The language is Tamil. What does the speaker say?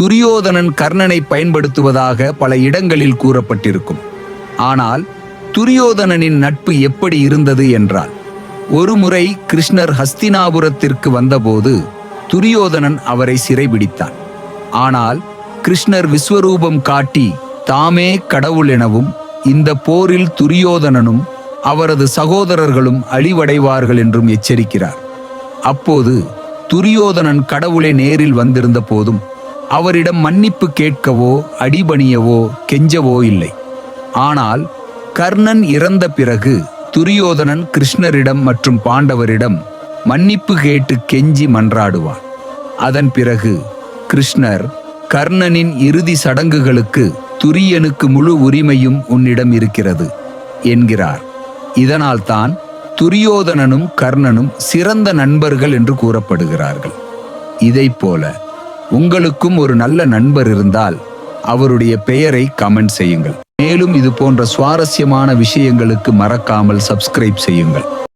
துரியோதனன் கர்ணனை பயன்படுத்துவதாக பல இடங்களில் கூறப்பட்டிருக்கும். ஆனால் துரியோதனனின் நட்பு எப்படி இருந்தது என்றால் ஒருமுறை கிருஷ்ணர் ஹஸ்தினாபுரத்திற்கு வந்தபோது துரியோதனன் அவரை சிறைபிடித்தான். ஆனால் கிருஷ்ணர் விஸ்வரூபம் காட்டி தாமே கடவுள் எனவும் இந்த போரில் துரியோதனனும் அவரது சகோதரர்களும் அழிவடைவார்கள் என்றும் எச்சரிக்கிறார். அப்போது துரியோதனன் கடவுளை நேரில் வந்திருந்த போதும் அவரிடம் மன்னிப்பு கேட்கவோ அடிபணியவோ கெஞ்சவோ இல்லை. ஆனால் கர்ணன் இறந்த பிறகு துரியோதனன் கிருஷ்ணரிடம் மற்றும் பாண்டவரிடம் மன்னிப்பு கேட்டு கெஞ்சி மன்றாடுவான். அதன் பிறகு கிருஷ்ணர் கர்ணனின் இறுதி சடங்குகளுக்கு துரியனுக்கு முழு உரிமையும் உன்னிடம் இருக்கிறது என்கிறார். இதனால்தான் துரியோதனனும் கர்ணனும் சிறந்த நண்பர்கள் என்று கூறப்படுகிறார்கள். இதைப் போல உங்களுக்கும் ஒரு நல்ல நண்பர் இருந்தால் அவருடைய பெயரை கமெண்ட் செய்யுங்கள். மேலும் இது போன்ற சுவாரஸ்யமான விஷயங்களுக்கு மறக்காமல் சப்ஸ்கிரைப் செய்யுங்கள்.